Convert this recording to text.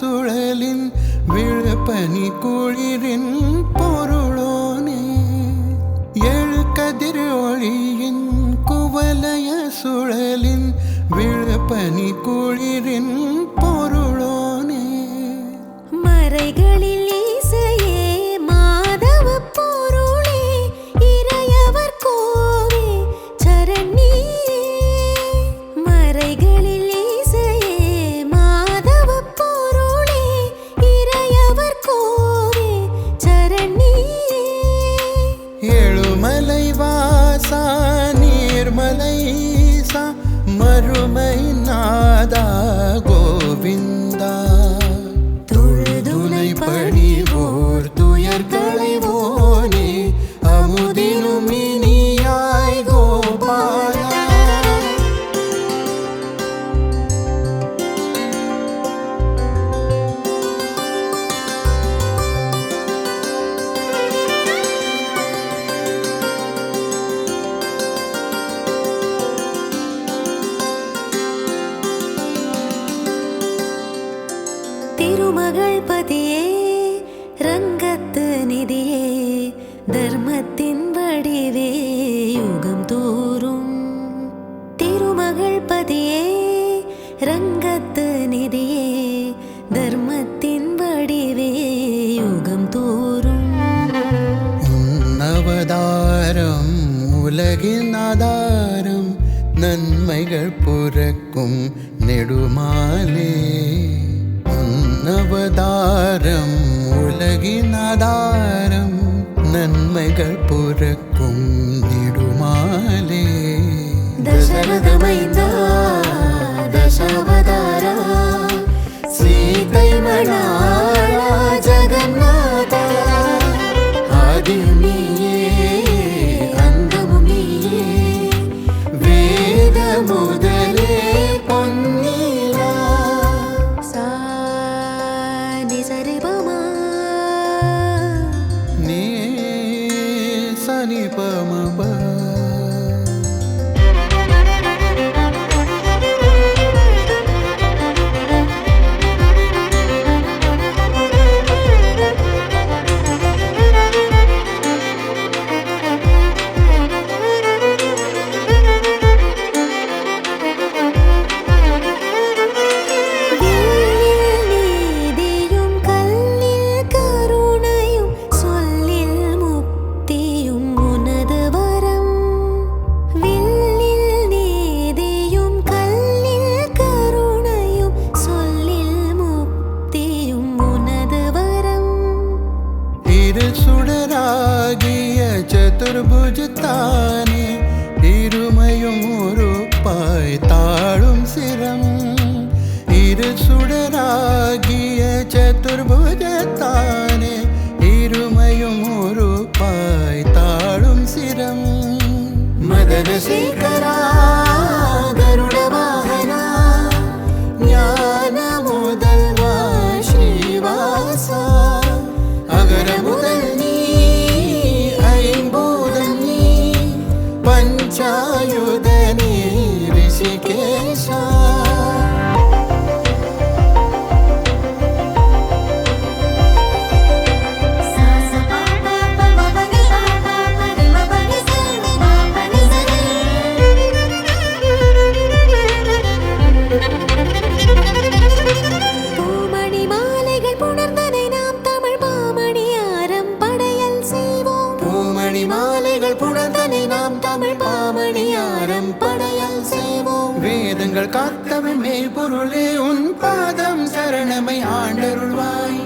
சுழலின் விழப்பனி குளிரின் பொருளோனே. எழு கதிர் ஒளியின் குவலய சுழலின் விழப்பனி குளிரின் பொருள் மறைகளில் இசையே மாதவ பொருளே இறையவர் கோவே சரண்யே. மறைகளில் இசையே மாதவ பொருளே இறையவர் கோவே சரண்யே. ஏழுமலை வாசா நீர்மலை மறுமை நாதா திருமகள் பதியே ரங்கத்து நிதியே தர்மத்தின் வடிவே யுகம் தோறும். திருமகள் பதியே ரங்கத்து நிதியே தர்மத்தின் வடிவே யுகம் தோறும். உன்னவதாரம் உலகின் ஆதாரம் நன்மைகள் புறக்கும் நெடுமாலே. உன்னவதாரம் உலகின் ஆதாரம் நன்மைகள் புறக்கும் நெடுமாலே இரு சுடராகிய சதுர்புஜத்தானே இருமையும் ஒரு தாழும் சிரம். இரு சுடராகிய சதுர்புஜத்தானே இருமையும் ஒரு தாழும் சிரம். மதன சேகரா மணி மாலைகள் புணர்ந்தனை நாம் தமிழ் பாமணி ஆரம் படையல் செய்வோம். வேதங்கள் காத்தவன் மேல் பொருளே உன் பாதம் சரணமை ஆண்டருள்வாய்.